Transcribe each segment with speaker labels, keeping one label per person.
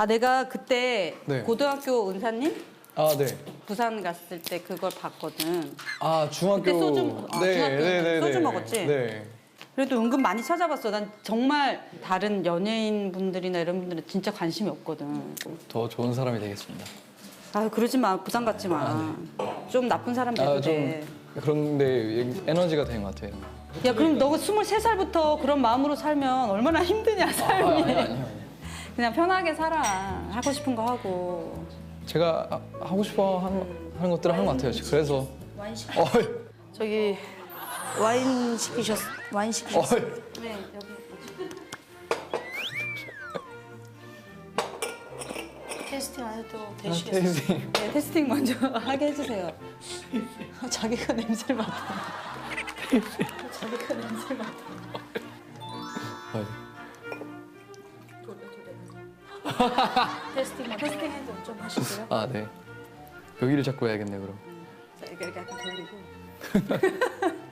Speaker 1: 아 내가 그때
Speaker 2: 네.
Speaker 1: 고등학교 은사님
Speaker 2: 아, 네.
Speaker 1: 부산 갔을 때 그걸 봤거든.
Speaker 2: 아, 중학교.
Speaker 1: 그때 소주- 아, 중학교 때 소주 먹었지?
Speaker 2: 네.
Speaker 1: 그래도 은근 많이 찾아봤어. 난 정말 다른 연예인 분들이나 이런 분들은 진짜 관심이 없거든.
Speaker 2: 더 좋은 사람이 되겠습니다.
Speaker 1: 아 그러지 마. 부산 같지 마. 좀 나쁜 사람 돼도
Speaker 2: 아. 좀 그런데 에너지가 된 것 같아요.
Speaker 1: 야 그럼 너가 23살부터 그런 마음으로 살면 얼마나 힘드냐
Speaker 2: 아,
Speaker 1: 삶이.
Speaker 2: 아니, 아니요. 아니요.
Speaker 1: 그냥 편하게 살아. 하고 싶은 거 하고.
Speaker 2: 제가 아- 하고 싶어 하는, 하는 것들을 하는 것 같아요. 그래서
Speaker 3: 와인 시
Speaker 2: 어이,
Speaker 3: 저기 와인 시키셨 와인 시키셨
Speaker 2: 어이.
Speaker 1: 네 여기.
Speaker 3: 테스팅 안 해도
Speaker 2: 아,
Speaker 3: 되시겠어요?
Speaker 2: 테이스팅.
Speaker 1: 네, 테스팅 먼저 하게 해주세요. 자기가 냄새를 맡아. 자기가 냄새를 맡아.
Speaker 2: 어이.
Speaker 3: 테스팅 테스팅 해도 좀 하실래요?
Speaker 2: 아, 네. 여기를 잡고 해야겠네, 그럼.
Speaker 1: 자, 이렇게 이렇게 약간 돌리고.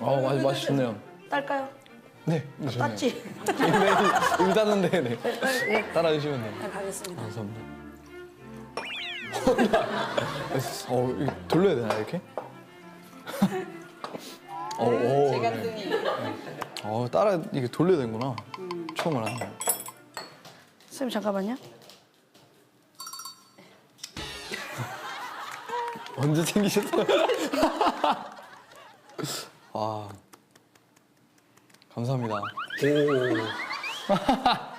Speaker 2: 어, 맛이, 맛이 좋네요.
Speaker 3: 딸까요?
Speaker 2: 네. 네, 좋네요.
Speaker 3: 땄지?
Speaker 2: 네, 여기 땄는데, 네.
Speaker 3: 예.
Speaker 2: 따라 주시면 돼요.
Speaker 3: 네, 가겠습니다.
Speaker 2: 감사합니다. 어, 이거 돌려야 되나, 이렇게? 어, 어, 네.
Speaker 1: 재간등이.
Speaker 2: 어, 따라, 이게 돌려야 되는구나. 처음 알았네.
Speaker 3: 선생님 잠깐만요.
Speaker 2: 언제 챙기셨어요? 와. 감사합니다. 오.